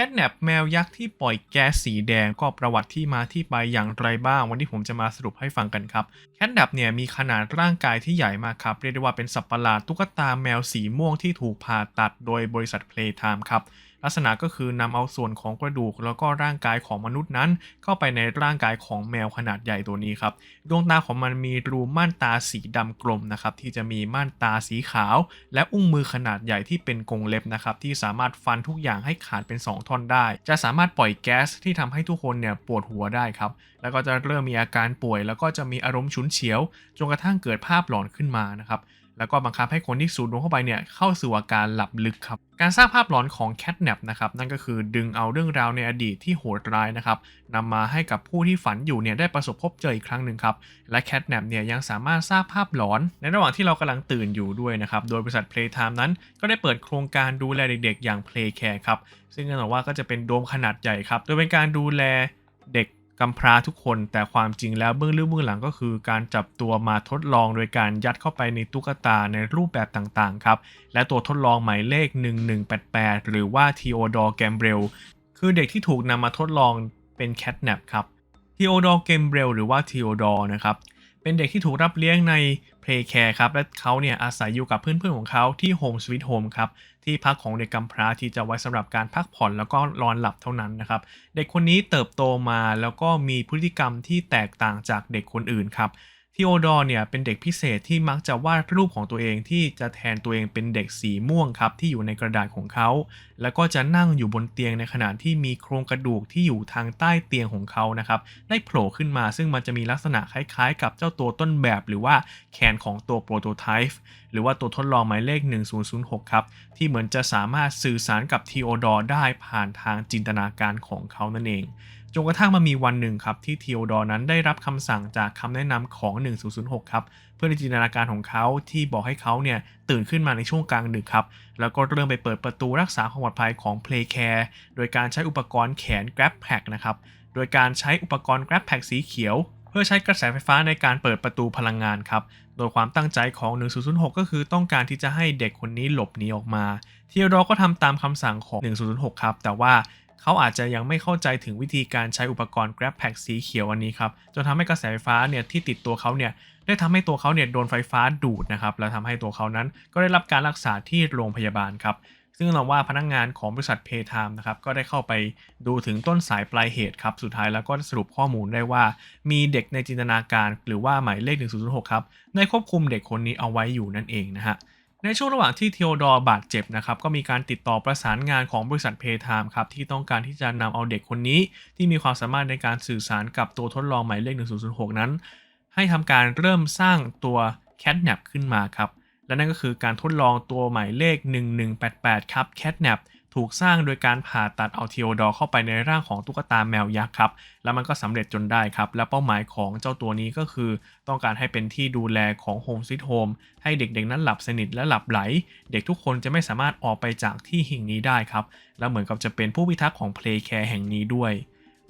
แคทแนปแมวยักษ์ที่ปล่อยแก๊สสีแดงก็ประวัติที่มาที่ไปอย่างไรบ้าง วันนี้ผมจะมาสรุปให้ฟังกันครับ แคทแนปเนี่ยมีขนาดร่างกายที่ใหญ่มากครับ เรียกได้ว่าเป็นสัตว์ประหลาดตุ๊กตาแมวสีม่วงที่ถูกผ่าตัดโดยบริษัท Playtime ครับ ลักษณะก็คือนำเอาส่วนของกระดูก แล้วก็ร่างกายของมนุษย์นั้น เข้าไปในร่างกายของแมวขนาดใหญ่ตัวนี้ครับดวงตาของมันมีรูม่านตาสีดำกลมนะครับที่จะมีม่านตาสีขาว และอุ้งมือขนาดใหญ่ที่เป็นกรงเล็บนะครับที่สามารถฟันทุกอย่างให้ขาดเป็น 2 ท่อนได้ จะสามารถปล่อยแก๊สที่ทำให้ทุกคนเนี่ยปวดหัวได้ครับแล้วก็จะเริ่มมีอาการป่วย แล้วก็จะมีอารมณ์ฉุนเฉียวจนกระทั่งเกิดภาพหลอนขึ้นมานะครับ แล้วก็บังคับให้คนที่สูดดมเข้าไปเนี่ยเข้าสู่อาการหลับลึกครับ การสร้างภาพหลอนของแคทแนปนะครับนั่นก็คือดึงเอาเรื่องราวในอดีตที่โหดร้ายนะครับนำมาให้กับผู้ที่ฝันอยู่เนี่ยได้ประสบพบเจออีกครั้งหนึ่งครับ และแคทแนปเนี่ยยังสามารถสร้างภาพหลอน ในระหว่างที่เรากำลังตื่นอยู่ด้วยนะครับโดยบริษัท Playtime นั้น ก็ได้เปิดโครงการดูแลเด็ก ๆ อย่าง Playcare ครับซึ่งแน่นอนว่าก็จะเป็นโดมขนาดใหญ่ครับโดยเป็นการดูแลเด็ก กำพร้าทุกคนแต่ความจริงแล้วเบื้องลึกเบื้องหลังก็คือ การจับตัวมาทดลองโดยการยัดเข้าไปในตุ๊กตาในรูปแบบต่างๆครับ และตัวทดลองหมายเลข 1188 หรือว่าทีโอดอร์แกมเบลคือเด็กที่ถูกนำมาทดลองเป็นแคทแนปครับทีโอดอร์แกมเบลหรือว่าทีโอดอร์นะครับเป็นเด็กที่ถูกรับเลี้ยงใน Playcare ครับและเขาเนี่ยอาศัยอยู่กับเพื่อนๆของเขาที่ Home Sweet Home ครับที่พักของเด็กกำพร้าที่จะไว้สำหรับการพักผ่อนแล้วก็นอนหลับเท่านั้นนะครับเด็กคนนี้เติบโตมาแล้วก็มีพฤติกรรมที่แตกต่างจากเด็กคนอื่นครับ ทีโอดอร์เนี่ยเป็นเด็กพิเศษที่มักจะวาดรูปของตัวเองที่จะแทนตัวเองเป็นเด็กสีม่วงครับที่อยู่ในกระดาษของเขา แล้วก็จะนั่งอยู่บนเตียงในขณะที่มีโครงกระดูกที่อยู่ทางใต้เตียงของเขานะครับได้โผล่ขึ้นมาซึ่งมันจะมีลักษณะคล้ายๆ กับเจ้าตัวต้นแบบ หรือว่าแขนของตัวโปรโตไทป์หรือว่าตัวทดลองหมายเลข 1006 ครับ ที่เหมือนจะสามารถสื่อสารกับทีโอดอร์ได้ผ่านทางจินตนาการของเขานั่นเอง จนกระทั่งมามีวันหนึ่งครับที่เทีโอดอร์นั้นได้รับคำสั่งจากคำแนะนำของ 1006 ครับ เพื่อในจินตนาการของเขาที่บอกให้เขาเนี่ยตื่นขึ้นมาในช่วงกลางดึกครับ แล้วก็เริ่มไปเปิดประตูรักษาความปลอดภัยของ Playcare โดยการใช้อุปกรณ์แขน Grab Pack นะครับ โดยการใช้อุปกรณ์ Grab Pack สีเขียว เพื่อใช้กระแสไฟฟ้าในการเปิดประตูพลังงานครับโดยความตั้งใจของ 1006 ก็คือต้องการที่จะให้เด็กคนนี้หลบหนีออกมา เทียโดก็ทำตามคำสั่งของ 1006 ครับ แต่ว่า เขาอาจจะยังไม่เข้าใจถึงวิธีการใช้อุปกรณ์ Grab Pack สีเขียวอันนี้ครับจนทำให้กระแสไฟฟ้าเนี่ยที่ติดตัวเขาเนี่ยได้ทำให้ตัวเขาเนี่ยโดนไฟฟ้าดูดนะครับแล้วทำให้ตัวเขานั้นก็ได้รับการรักษาที่โรงพยาบาลครับซึ่งเราว่าพนักงงานของบริษัทเพย์ไทม์นะครับก็ได้เข้าไปดูถึงต้นสายปลายเหตุครับสุดท้ายแล้วก็สรุปข้อมูลได้ว่า มีเด็กในจินตนาการหรือว่าหมายเลข 1006ครับได้ควบคุมเด็กคนนี้เอาไว้อยู่นั่นเองนะฮะ ในช่วงระหว่างที่เทโอดอร์บาดเจ็บนะครับก็มีการติดต่อประสานงานของบริษัทเพย์ไทม์ครับที่ต้องการที่จะนำเอาเด็กคนนี้ ที่มีความสามารถในการสื่อสารกับตัวทดลองหมายเลข 1006 นั้น ให้ทำการเริ่มสร้างตัวแคทแนปขึ้นมาครับและนั่นก็คือการทดลองตัวหมายเลข 1188 ครับแคทแนป ถูกสร้างโดยการผ่าตัดเอาเทโอดอร์เข้าไปในร่างของตุ๊กตาแมวยักษ์ครับ แล้วมันก็สำเร็จจนได้ครับ และเป้าหมายของเจ้าตัวนี้ก็คือ ต้องการให้เป็นที่ดูแลของโฮมซิตโฮมให้เด็กๆนั้นหลับสนิทและหลับไหล เด็กทุกคนจะไม่สามารถออกไปจากที่แห่งนี้ได้ครับ และเหมือนกับจะเป็นผู้พิทักษ์ของเพลย์แคร์แห่งนี้ด้วย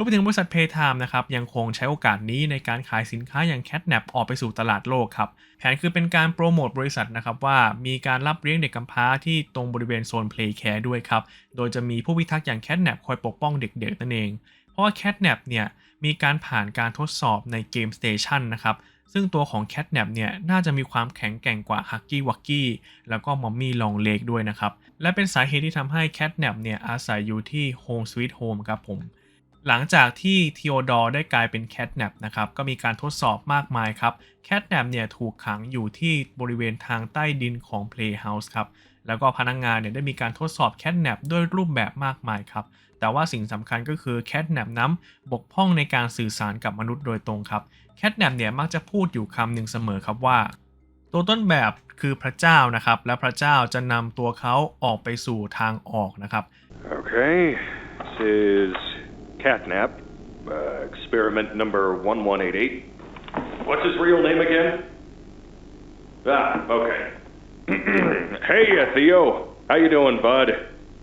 รวมไปถึงบริษัท Paytime นะครับยังคงใช้โอกาสนี้ในการขายสินค้าอย่าง Catnap ออกไปสู่ตลาดโลกครับแผนคือเป็นการโปรโมทบริษัทนะครับว่ามีการรับเลี้ยงเด็กกำพร้าที่ตรงบริเวณโซน Playcare ด้วยครับ โดยจะมีผู้พิทักษ์อย่าง Catnap คอยปกป้องเด็กๆนั่นเอง เพราะว่า Catnap เนี่ยมีการผ่านการทดสอบในเกม Station นะครับซึ่งตัวของ Catnap เนี่ยน่าจะมีความแข็งแกร่งกว่า Huggy Wuggy แล้วก็ Mommy Long Leg ด้วยนะครับ และเป็นสาเหตุที่ทำให้ Catnap เนี่ยอาศัยอยู่ที่ Home Sweet Home ครับผม หลังจากที่ทีโอดอร์ได้กลายเป็นแคทแนปนะครับก็มีการทดสอบมากมายครับแคทแนปเนี่ยถูกขังอยู่ที่บริเวณทางใต้ดินของ Playhouse ครับแล้วก็พนักงงานเนี่ยได้มีการทดสอบแคทแนปด้วยรูปแบบมากมายครับแต่ว่าสิ่งสำคัญก็คือแคทแนปน้ำบกพร่องในการสื่อสารกับมนุษย์โดยตรงครับแคทแนปเนี่ยมักจะพูดอยู่คำหนึ่งเสมอครับว่า ตัวต้นแบบคือพระเจ้านะครับ และพระเจ้าจะนำตัวเขาออกไปสู่ทางออกนะครับ Okay, this is Catnap, uh, experiment number 1188. What's his real name again? Ah, okay. hey, uh, Theo. How you doing, bud?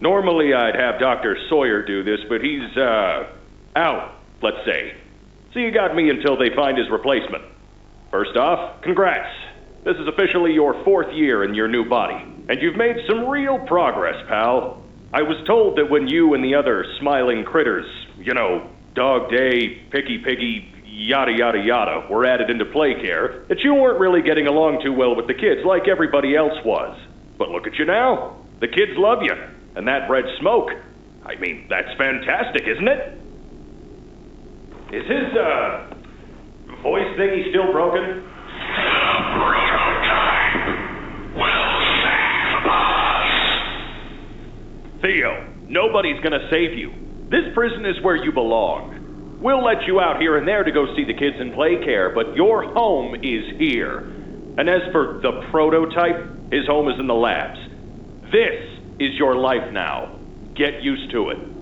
Normally I'd have Dr. Sawyer do this, but he's, uh, out, let's say. So you got me until they find his replacement. First off, congrats. This is officially your fourth year in your new body, and you've made some real progress, pal. I was told that when you and the other smiling critters, you know, Dog Day, Picky Piggy, yada yada yada, were added into play care, that you weren't really getting along too well with the kids like everybody else was. But look at you now. The kids love you. And that red smoke. I mean, that's fantastic, isn't it? Is his, uh, voice thingy still broken? Theo, nobody's gonna save you. This prison is where you belong. We'll let you out here and there to go see the kids in play care, but your home is here. And as for the prototype, his home is in the labs. This is your life now. Get used to it.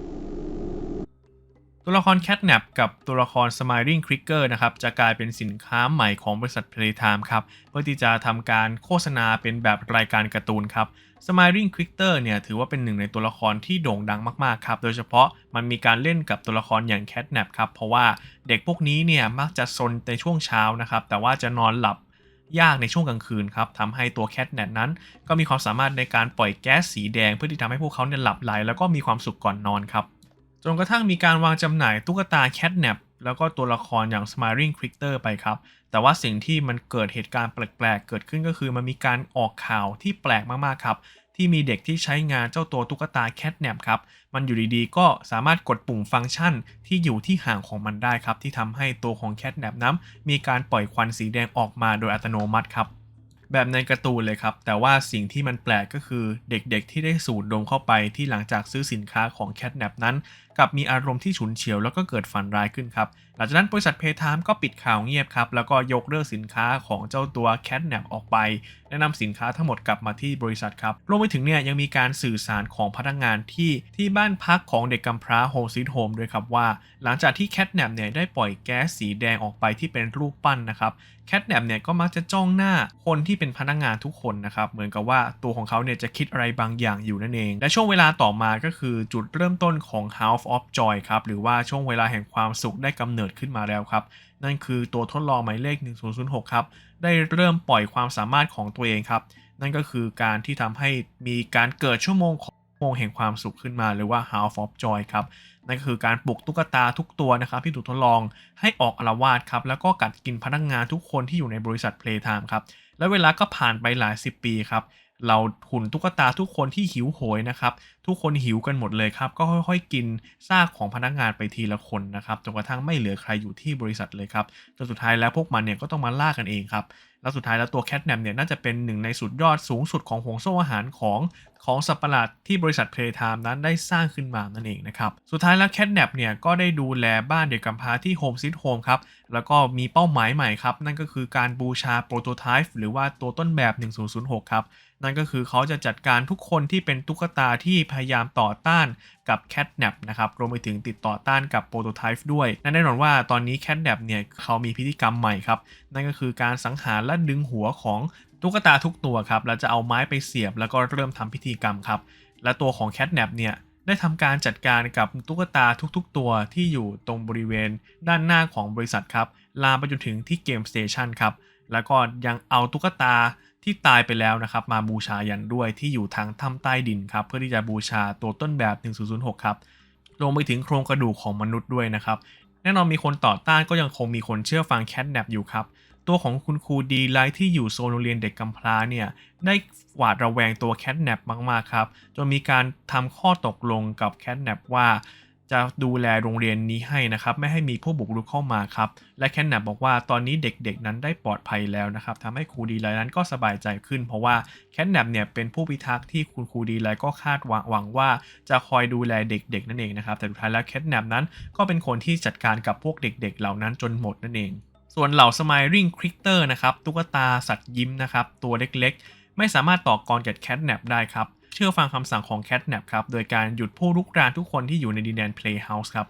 ตัวละครแคทแนปกับตัวละคร Smiling Cricker นะครับ จะกลายเป็นสินค้าใหม่ของบริษัท Playtime ครับ เพื่อที่จะทำการโฆษณาเป็นแบบรายการการ์ตูนครับ Smiling Cricker เนี่ยถือว่าเป็นหนึ่งในตัวละครที่โด่งดังมากๆครับ โดยเฉพาะมันมีการเล่นกับตัวละครอย่างแคทแนปครับ เพราะว่าเด็กพวกนี้เนี่ยมักจะซนในช่วงเช้านะครับ แต่ว่าจะนอนหลับยากในช่วงกลางคืนครับทำให้ตัวแคทแนทนั้น ก็มีความสามารถในการปล่อยแก๊สสีแดง เพื่อที่ทำให้พวกเขาเนี่ยหลับไหลแล้วก็มีความสุขก่อนนอนครับ จนกระทั่งมีการวางจำหน่ายตุ๊กตาแคทแนปแล้วก็ตัวละครอย่าง Smiling Critter ไปครับ แต่ว่าสิ่งที่มันเกิดเหตุการณ์แปลกๆ เกิดขึ้นก็คือมันมีการออกข่าวที่แปลกมากๆครับ ที่มีเด็กที่ใช้งานเจ้าตัวตุ๊กตาแคทแนปครับ มันอยู่ดีๆ ก็สามารถกดปุ่มฟังก์ชันที่อยู่ที่ห่างของมันได้ครับ ที่ทำให้ตัวของแคทแนปนั้นมีการปล่อยควันสีแดงออกมาโดยอัตโนมัติครับ แบบในการ์ตูนเลยครับ แต่ว่าสิ่งที่มันแปลกก็คือเด็กๆที่ได้สูดดมเข้าไปที่หลังจากซื้อสินค้าของแคทแนปนั้น กลับมีอารมณ์ที่ฉุนเฉียวแล้วก็เกิดฝันร้ายขึ้นครับหลังจากนั้นบริษัทเพย์ไทม์ก็ปิดข่าวเงียบครับ แล้วก็ยกเลิกสินค้าของเจ้าตัวแคทแนปออกไปและนำสินค้าทั้งหมดกลับมาที่บริษัทครับรวมไปถึงเนี่ยยังมีการสื่อสารของพนักงานที่ที่บ้านพักของเด็กกำพร้าโฮซิทโฮมด้วยครับว่า หลังจากที่แคทแนปเนี่ยได้ปล่อยแก๊สสีแดงออกไปที่เป็นรูปปั้นนะครับแคทแนปเนี่ยก็มักจะจ้องหน้าคนที่เป็นพนักงานทุกคนนะครับ เหมือนกับว่าตัวของเขาเนี่ยจะคิดอะไรบางอย่างอยู่นั่นเอง และช่วงเวลาต่อมาก็คือจุดเริ่มต้นของ House of Joy ครับหรือว่าช่วงเวลาแห่งความสุขได้กำเนิดิดขึ้นมาแล้วครับ นั่นคือตัวทดลองหมายเลข 1006 ครับ ได้เริ่มปล่อยความสามารถของตัวเองครับ นั่นก็คือการที่ทำให้มีการเกิดชั่วโมงของโมงแห่งความสุขขึ้นมาหรือว่า House of Joy ครับนั่นก็คือการปลุกตุ๊กตาทุกตัวนะครับที่ถูกทดลองให้ออกอาละวาดครับแล้วก็กัดกินพนักงงานทุกคนที่อยู่ในบริษัท Playtime ครับแล้วเวลาก็ผ่านไปหลายสิบปีครับ เราหุ่นตุ๊กตาทุกคนที่หิวโหยนะครับ ทุกคนหิวกันหมดเลยครับ ก็ค่อยๆ กินซากของพนักงานไปทีละคนนะครับจนกระทั่งไม่เหลือใครอยู่ที่บริษัทเลยครับจนสุดท้ายแล้วพวกมันเนี่ยก็ต้องมาล่ากันเองครับแล้วสุดท้ายแล้วตัวแคทแนมเนี่ยน่าจะเป็นหนึ่งในสุดยอดสูงสุดของห่วงโซ่อาหารของของสัตว์ประหลาดที่บริษัทเพลย์ไทม์นั้นได้สร้างขึ้นมานั่นเองนะครับ สุดท้ายแล้วแคทแนปเนี่ยก็ได้ดูแลบ้านเด็กกำพร้าที่โฮมซิทโฮมครับ แล้วก็มีเป้าหมายใหม่ครับ นั่นก็คือการบูชาโปรโตไทป์หรือว่าตัวต้นแบบ 1006 ครับ นั่นก็คือเขาจะจัดการทุกคนที่เป็นตุ๊กตาที่พยายามต่อต้านกับแคทแนปนะครับ รวมไปถึงติดต่อต้านกับโปรโตไทป์ด้วยและแน่นอนว่าตอนนี้แคทแนปเนี่ยเขามีพิธีกรรมใหม่ครับ นั่นก็คือการสังหารและดึงหัวของตุ๊กตาทุกตัวครับ แล้วจะเอาไม้ไปเสียบ แล้วก็เริ่มทำพิธีกรรมครับ และตัวของแคทแนปเนี่ยได้ทำการจัดการกับตุ๊กตาทุกๆ ตัวที่อยู่ตรงบริเวณด้านหน้าของบริษัทครับ ลามไปจนถึงที่เกมสเตชันครับ แล้วก็ยังเอาตุ๊กตา ที่ตายไปแล้วนะครับมาบูชายันด้วยที่อยู่ทางถ้ำใต้ดินครับเพื่อที่จะบูชาตัวต้นแบบ 1006 ครับรวมไปถึงโครงกระดูกของมนุษย์ด้วยนะครับแน่นอนมีคนต่อต้านก็ยังคงมีคนเชื่อฟังแคทแนปอยู่ครับตัวของคุณครูดีไลท์ที่อยู่โซนโรงเรียนเด็กกำพร้าเนี่ยได้หวาดระแวงตัวแคทแนปมากๆครับจนมีการทำข้อตกลงกับแคทแนปว่า จะดูแลโรงเรียนนี้ให้นะครับ ไม่ให้มีผู้บุกรุกเข้ามาครับ และแคทแนปบอกว่าตอนนี้เด็กๆนั้นได้ปลอดภัยแล้วนะครับทำให้ครูดีไลท์นั้นก็สบายใจขึ้น เพราะว่าแคทแนปเนี่ยเป็นผู้พิทักษ์ที่คุณครูดีไลท์ก็คาดหวังหวังว่าจะคอยดูแลเด็กๆ นั่นเองนะครับ แต่สุดท้ายแล้วแคทแนปนั้นก็เป็นคนที่จัดการกับพวกเด็กๆ เหล่านั้นจนหมดนั่นเอง ส่วนเหล่า Smiling Critter นะครับตุ๊กตาสัตว์ยิ้มนะครับตัวเล็กๆ ไม่สามารถต่อกรกับแคทแนปได้ครับ เชื่อฟังคำสั่งของแคทแนปครับ โดยการหยุดผู้ลุกรานทุกคนที่อยู่ในดินแดน Playhouse ครับ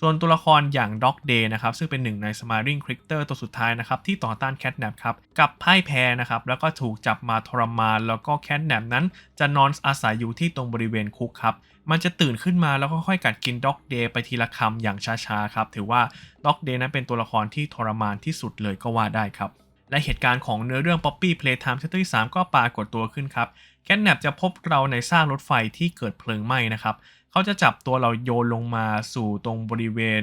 ส่วนตัวละครอย่าง Dog Day นะครับซึ่งเป็นหนึ่งใน Smiling Critter ตัวสุดท้ายนะครับที่ต่อต้านแคทแนปครับกับพ่ายแพ้นะครับแล้วก็ถูกจับมาทรมาน แล้วก็แคทแนปนั้นจะนอนอาศัยอยู่ที่ตรงบริเวณคุกครับมันจะตื่นขึ้นมาแล้วก็ค่อยๆกัดกินด็อกเดย์ไปทีละคำอย่างช้าๆครับ ถือว่าด็อกเดย์นั้นเป็นตัวละครที่ทรมานที่สุดเลยก็ว่าได้ครับ และเหตุการณ์ของเนื้อเรื่อง Poppy Playtime Chapter 3ก็ปรากฏตัวขึ้นครับ แคทแนปจะพบเราในซากรถไฟที่เกิดเพลิงไหม้นะครับ เขาจะจับตัวเราโยนลงมาสู่ตรงบริเวณ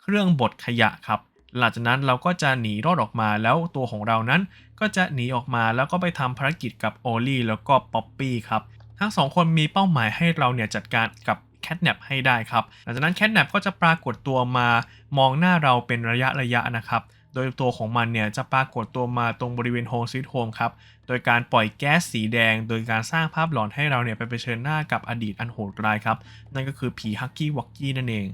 เครื่องบดขยะครับ หลังจากนั้นเราก็จะหนีรอดออกมาแล้วตัวของเรานั้น ก็จะหนีออกมาแล้วก็ไปทำภารกิจกับโอลี่แล้วก็ป๊อปปี้ครับ ทั้งสองคนมีเป้าหมายให้เราเนี่ยจัดการกับแคทแนปให้ได้ครับ หลังจากนั้นแคทแนปก็จะปรากฏตัวมามองหน้าเราเป็นระยะระยะนะครับ โดยตัวของมันเนี่ยจะปรากฏตัวมาตรงบริเวณโฮมสวิตโฮมครับ โดยการปล่อยแก๊สสีแดง โดยการสร้างภาพหลอนให้เราเนี่ยไปเผชิญหน้ากับอดีตอันโหดร้ายครับ นั่นก็คือผีฮักกี้วอกกี้นั่นเอง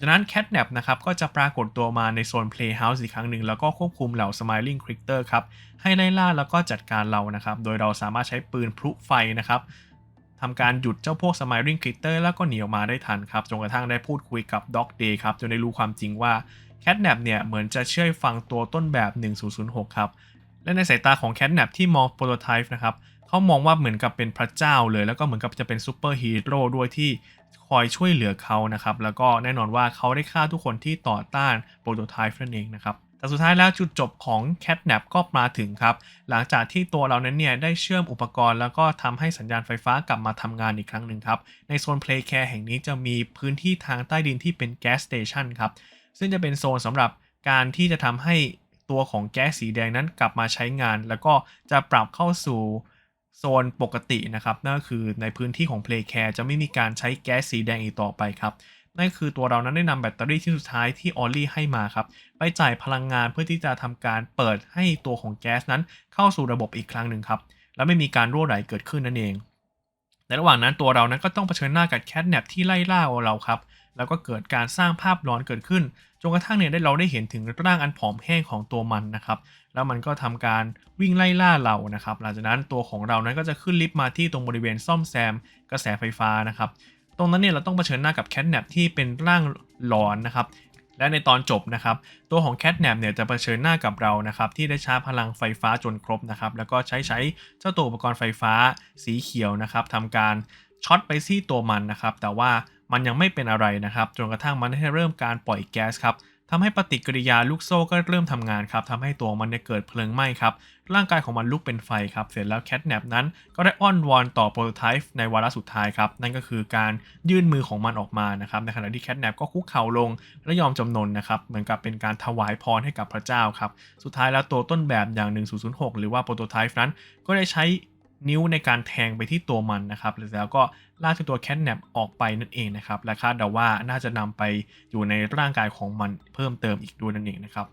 จากนั้นแคทแนปนะครับก็จะปรากฏตัวมาในโซน Playhouse อีกครั้งหนึ่ง แล้วก็ควบคุมเหล่า Smiling Critter ครับให้ไล่ล่าแล้วก็จัดการเรานะครับ โดยเราสามารถใช้ปืนพลุไฟนะครับทำการหยุดเจ้าพวก Smiling Critter แล้วก็หนีออกมาได้ทันครับจนกระทั่งได้พูดคุยกับ Dog Day ครับจนได้รู้ความจริงว่า Catnap เนี่ยเหมือนจะเชื่อฟังตัวต้นแบบ 1006 ครับ และในสายตาของ Catnap ที่มองโปรโตไทป์นะครับเขามองว่าเหมือนกับเป็นพระเจ้าเลย แล้วก็เหมือนกับจะเป็นซูเปอร์ฮีโร่ด้วยที่คอยช่วยเหลือเขานะครับ แล้วก็แน่นอนว่าเขาได้ฆ่าทุกคนที่ต่อต้านโปรโตไทป์นั่นเองนะครับแต่สุดท้ายแล้วจุดจบของ Catnap ก็มาถึงครับ หลังจากที่ตัวเรานั้นเนี่ยได้เชื่อมอุปกรณ์แล้วก็ทำให้สัญญาณไฟฟ้ากลับมาทำงานอีกครั้งหนึ่งครับ ในโซน Playcare แห่งนี้จะมีพื้นที่ทางใต้ดินที่เป็น Gas Station ครับ ซึ่งจะเป็นโซนสำหรับการที่จะทำให้ ตัวของแก๊สสีแดงนั้นกลับมาใช้งาน แล้วก็จะปรับเข้าสู่โซนปกตินะครับนั่นก็คือในพื้นที่ของ Playcare จะไม่มีการใช้แก๊สสีแดงอีกต่อไปครับนั่นคือตัวเรานั้นได้นำแบตเตอรี่ที่สุดท้ายที่ออลลี่ให้มาครับไปจ่ายพลังงานเพื่อที่จะทำการเปิดให้ตัวของแก๊สนั้นเข้าสู่ระบบอีกครั้งหนึ่งครับแล้วไม่มีการรั่วไหลเกิดขึ้นนั่นเองในระหว่างนั้นตัวเรานั้นก็ต้องเผชิญหน้ากับแคทแนปที่ไล่ล่าเราครับ แล้วก็เกิดการสร้างภาพหลอนเกิดขึ้นจนกระทั่งเนี่ยได้เราได้เห็นถึงร่างอันผอมแห้งของตัวมันนะครับ แล้วมันก็ทำการวิ่งไล่ล่าเรานะครับ หลังจากนั้นตัวของเรานั้นก็จะขึ้นลิฟต์มาที่ตรงบริเวณซ่อมแซม กระแสไฟฟ้านะครับ ตรงนั้นเนี่ยเราต้องเผชิญหน้ากับแคทแนปที่เป็นร่างหลอนนะครับ และในตอนจบนะครับ ตัวของแคทแนปเนี่ยจะเผชิญหน้ากับเรานะครับ ที่ได้ชาร์จพลังไฟฟ้าจนครบนะครับ แล้วก็ใช้ใช้เจ้าตัวอุปกรณ์ไฟฟ้าสีเขียวนะครับทำการช็อตไปที่ตัวมันนะครับ แต่ว่า มันยังไม่เป็นอะไรนะครับ จนกระทั่งมันได้เริ่มการปล่อยแก๊สครับทำให้ปฏิกิริยาลูกโซ่ก็เริ่มทำงานครับทำให้ตัวมันเนี่ยเกิดเพลิงไหม้ครับ ร่างกายของมันลุกเป็นไฟครับ เสร็จแล้วแคทแนปนั้นก็ได้อ้อนวอนต่อโปรโตไทป์ในวาระสุดท้ายครับ นั่นก็คือการยื่นมือของมันออกมานะครับ ในขณะที่แคทแนปก็คุกเข่าลงและยอมจำนนนะครับ เหมือนกับเป็นการถวายพรให้กับพระเจ้าครับ สุดท้ายแล้วตัวต้นแบบอย่าง 1006 หรือว่าโปรโตไทป์นั้นก็ได้ใช้ นิ้วในการแทงไปที่ตัวมันนะครับแล้วก็ลากตัวแคทแนปออกไปนั่นเองนะครับและคาดเดาว่าน่าจะนำไปอยู่ในร่างกายของมันเพิ่มเติมอีกด้วยนั่นเองนะครับ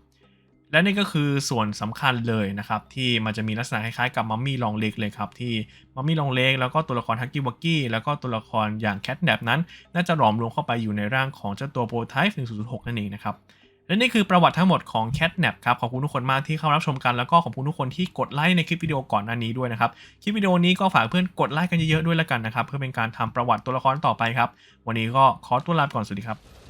และนี่ก็คือส่วนสำคัญเลยนะครับที่มันจะมีลักษณะคล้ายๆกับมัมมี่ลองเล็กเลยครับที่มัมมี่ลองเล็กแล้วก็ตัวละครฮักกี้วักกี้แล้วก็ตัวละครอย่างแคทแนปนั้น น่าจะหลอมรวมเข้าไปอยู่ในร่างของเจ้าตัวโปรไทป์1006นั่นเองนะครับ และนี่คือประวัติทั้งหมดของ Catnap ครับ ขอบคุณทุกคนมากที่เข้ารับชมกัน แล้วก็ขอบคุณทุกคนที่กดไลค์ในคลิปวิดีโอก่อนหน้านี้ด้วยนะครับ คลิปวิดีโอนี้ก็ฝากเพื่อนกดไลค์กันเยอะๆด้วยแล้วกันนะครับ เพื่อเป็นการทำประวัติตัวละครต่อไปครับ วันนี้ก็ขอตัวลาไปก่อน สวัสดีครับ